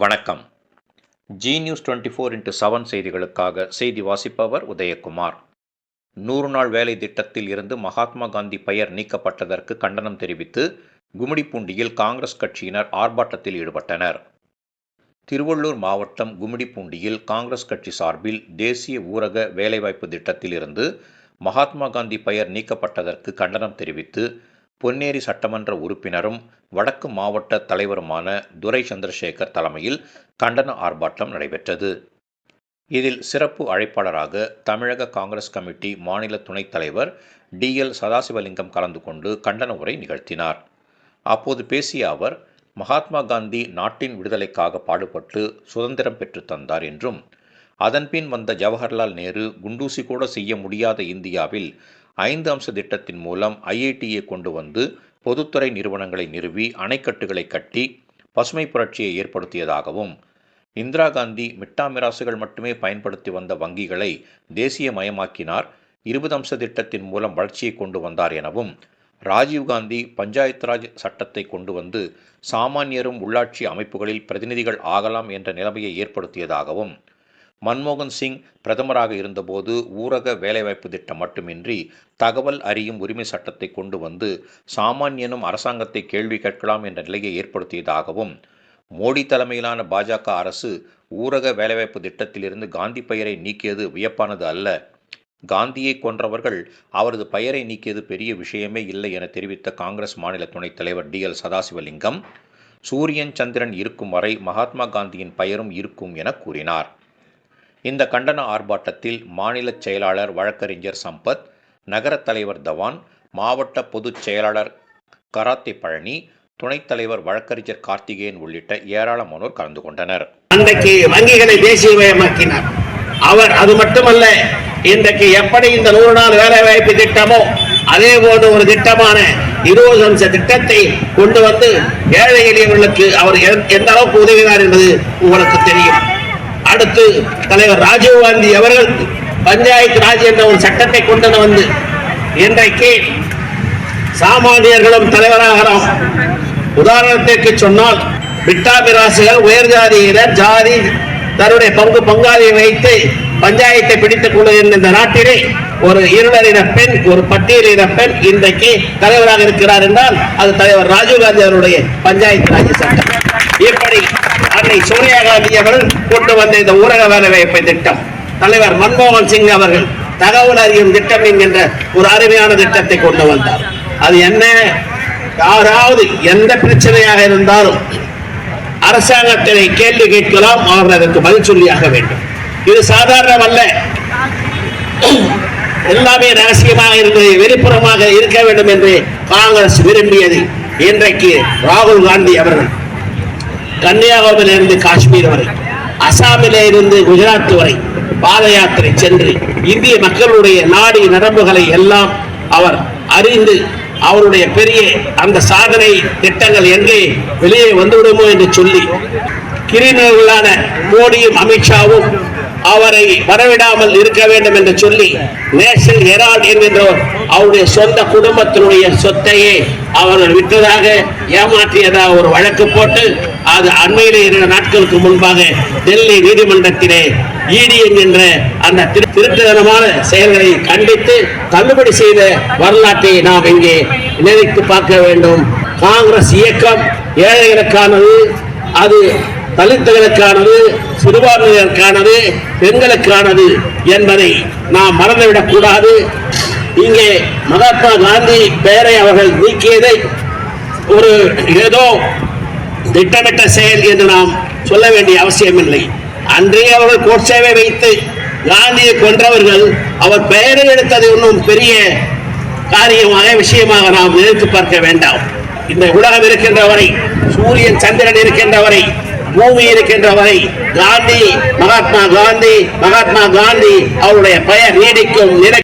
வணக்கம். Zee news twenty four into seven செய்திகளுக்காக செய்தி வாசிப்பவர் உதயகுமார். நூறு நாள் வேலை திட்டத்தில் இருந்து மகாத்மா காந்தி பெயர் நீக்கப்பட்டதற்கு கண்டனம் தெரிவித்து கும்மிடிப்பூண்டியில் காங்கிரஸ் கட்சியினர் ஆர்ப்பாட்டத்தில் ஈடுபட்டனர். திருவள்ளூர் மாவட்டம் கும்மிடிப்பூண்டியில் காங்கிரஸ் கட்சி சார்பில் தேசிய ஊரக வேலைவாய்ப்பு திட்டத்தில் இருந்து மகாத்மா காந்தி பெயர் நீக்கப்பட்டதற்கு கண்டனம் தெரிவித்து பொன்னேரி சட்டமன்ற உறுப்பினரும் வடக்கு மாவட்ட தலைவருமான துரை சந்திரசேகர் தலைமையில் கண்டன ஆர்ப்பாட்டம் நடைபெற்றது. இதில் சிறப்பு அழைப்பாளராக தமிழக காங்கிரஸ் கமிட்டி மாநில துணைத் தலைவர் டி. எல். சதாசிவலிங்கம் கலந்து கொண்டு கண்டன உரை நிகழ்த்தினார். அப்போது பேசிய அவர் மகாத்மா காந்தி நாட்டின் விடுதலைக்காக பாடுபட்டு சுதந்திரம் பெற்று தந்தார் என்றும் அதன்பின் வந்த ஜவஹர்லால் நேரு குண்டூசி கூட செய்ய முடியாத இந்தியாவில் ஐந்து அம்ச திட்டத்தின் மூலம் ஐஐடியை கொண்டு வந்து பொதுத்துறை நிறுவனங்களை நிறுவி அணைக்கட்டுகளை கட்டி பசுமை புரட்சியை ஏற்படுத்தியதாகவும் இந்திரா காந்தி மிட்டாமிராசுகள் மட்டுமே பயன்படுத்தி வந்த வங்கிகளை தேசியமயமாக்கினார். இருபது அம்ச திட்டத்தின் மூலம் வளர்ச்சியை கொண்டு வந்தார் எனவும் ராஜீவ்காந்தி பஞ்சாயத் ராஜ் சட்டத்தை கொண்டு வந்து சாமானியரும் உள்ளாட்சி அமைப்புகளில் பிரதிநிதிகள் ஆகலாம் என்ற நிலைமையை ஏற்படுத்தியதாகவும் மன்மோகன் சிங் பிரதமராக இருந்தபோது ஊரக வேலைவாய்ப்பு திட்டம் மட்டுமின்றி தகவல் அறியும் உரிமை சட்டத்தை கொண்டு வந்து சாமானியனும் அரசாங்கத்தை கேள்வி கேட்கலாம் என்ற நிலையை ஏற்படுத்தியதாகவும் மோடி தலைமையிலான பாஜக அரசு ஊரக வேலைவாய்ப்பு திட்டத்திலிருந்து காந்தி பெயரை நீக்கியது வியப்பானது அல்ல. காந்தியை கொன்றவர்கள் அவரது பெயரை நீக்கியது பெரிய விஷயமே இல்லை என தெரிவித்த காங்கிரஸ் மாநில துணைத் தலைவர் டி. எல். சதாசிவலிங்கம் சூரியன் சந்திரன் இருக்கும் வரை மகாத்மா காந்தியின் பெயரும் இருக்கும் என கூறினார். இந்த கண்டன ஆர்ப்பாட்டத்தில் மாநில செயலாளர் வழக்கறிஞர் சம்பத் நகரத் தலைவர் தவான் மாவட்ட பொதுச் செயலாளர் கராத்தே பழனி துணைத் தலைவர் வழக்கறிஞர் கார்த்திகேயன் உள்ளிட்ட ஏராளமானோர் கலந்து கொண்டனர். அன்றைக்கு வங்கிகளை தேசியமயமாக்கினார். அவர் அது மட்டுமல்ல இன்றைக்கு எப்படி இந்த நூறு நாள் வேலை வாய்ப்பு திட்டமோ அதே போன்ற ஒரு திட்டமான இருபது அம்ச திட்டத்தை கொண்டு வந்து ஏழை எளியவர்களுக்கு அவர் எந்த அளவுக்கு உதவினார் என்பது உங்களுக்கு தெரியும். அடுத்து தலைவர் ராஜீவ் காந்தி அவர்கள் பஞ்சாயத்து ராஜ் என்ற ஒரு சட்டத்தை கொண்டு வந்து இன்றைக்கு சாமானியர்களும் தலைவராகிறோம் உதாரணத்திற்கு சொன்னால் விட்டாமிராசுகள் உயர் ஜாதியினர் ஜாதி தன்னுடைய பங்கு பங்காளியை வைத்து பஞ்சாயத்தை பிடித்துக் கொள்ளுகின்ற இந்த நாட்டிலே ஒரு இருளறின பெண் ஒரு பட்டியலின பெண் இன்றைக்கு தலைவராக இருக்கிறார் என்றால் அது தலைவர் ராஜீவ்காந்தி அவருடைய பஞ்சாயத்து ராஜ் சட்டம். இப்படி அன்னை சோனியா காந்தி அவர்கள் கொண்டு வந்த இந்த ஊரக வேலைவாய்ப்பு திட்டம். தலைவர் மன்மோகன் சிங் அவர்கள் தகவல் அறியும் திட்டம் என்கின்ற ஒரு அருமையான திட்டத்தை கொண்டு வந்தார். அது என்ன? யாராவது எந்த பிரச்சனையாக இருந்தாலும் அரசாங்கத்தினை கேள்வி கேட்கலாம் அவர்கள் அதற்கு பதில் சொல்லியாக வேண்டும். இது சாதாரணமல்ல எல்லாமே ரகசியமாக இருந்தது வெளிப்புறமாக இருக்க வேண்டும் என்று காங்கிரஸ் விரும்பியது இன்றைக்கு ராகுல் காந்தி அவர்கள். கன்னியாகுமரியிலிருந்து காஷ்மீர் வரை அசாமிலே இருந்து குஜராத் வரை பாத யாத்திரை சென்று இந்திய மக்களுடைய நாடி நரம்புகளை எல்லாம் அவர் அறிந்து அவருடைய பெரிய அந்த சாதனை திட்டங்கள் எங்கே வெளியே வந்துவிடுமோ என்று சொல்லி கிரிமினல்களான மோடியும் அமித்ஷாவும் அவரை வரவிடாமல் இருக்க வேண்டும் என்று சொல்லி நேஷனல் ஹெரால்ட் என்கின்றோர் அவருடைய சொந்த குடும்பத்தினுடைய சொத்தையே அவர்கள் விட்டதாக ஏமாற்றியதாக ஒரு வழக்கு போட்டு அது அண்மையிலே இரண்டு நாட்களுக்கு முன்பாக டெல்லி நீதிமன்றத்திலே ஈடி என்கின்ற அந்த திரு- திருட்டுதனமான செயல்களை கண்டித்து தள்ளுபடி செய்த வரலாற்றை நாம் இங்கே நினைத்து பார்க்க வேண்டும். காங்கிரஸ் இயக்கம் ஏழைகளுக்கானது. அது தலித்துகளுக்கானது சிறுபான்மையினருக்கானது பெண்களுக்கானது என்பதை நாம் மறந்துவிடக் கூடாது இங்கே மகாத்மா காந்தி பெயரை அவர்கள் நீக்கியதை ஒரு ஏதோ திட்டமிட்ட செயல் என்று நாம் சொல்ல வேண்டிய அவசியமில்லை. அன்றே அவர்கள் கோட்சேவை வைத்து காந்தியை கொன்றவர்கள் அவர் பெயரை எடுத்தது ஒன்றும் பெரிய காரியமாக விஷயமாக நாம் நினைத்து பார்க்க வேண்டாம். இந்த உலகம் இருக்கின்ற வரை சூரியன் சந்திரன் இருக்கின்ற வரை பூமி இருக்கின்ற வரை காந்தி மகாத்மா காந்தி மகாத்மா காந்தி அவருடைய பெயர் நீடிக்கும் நிலை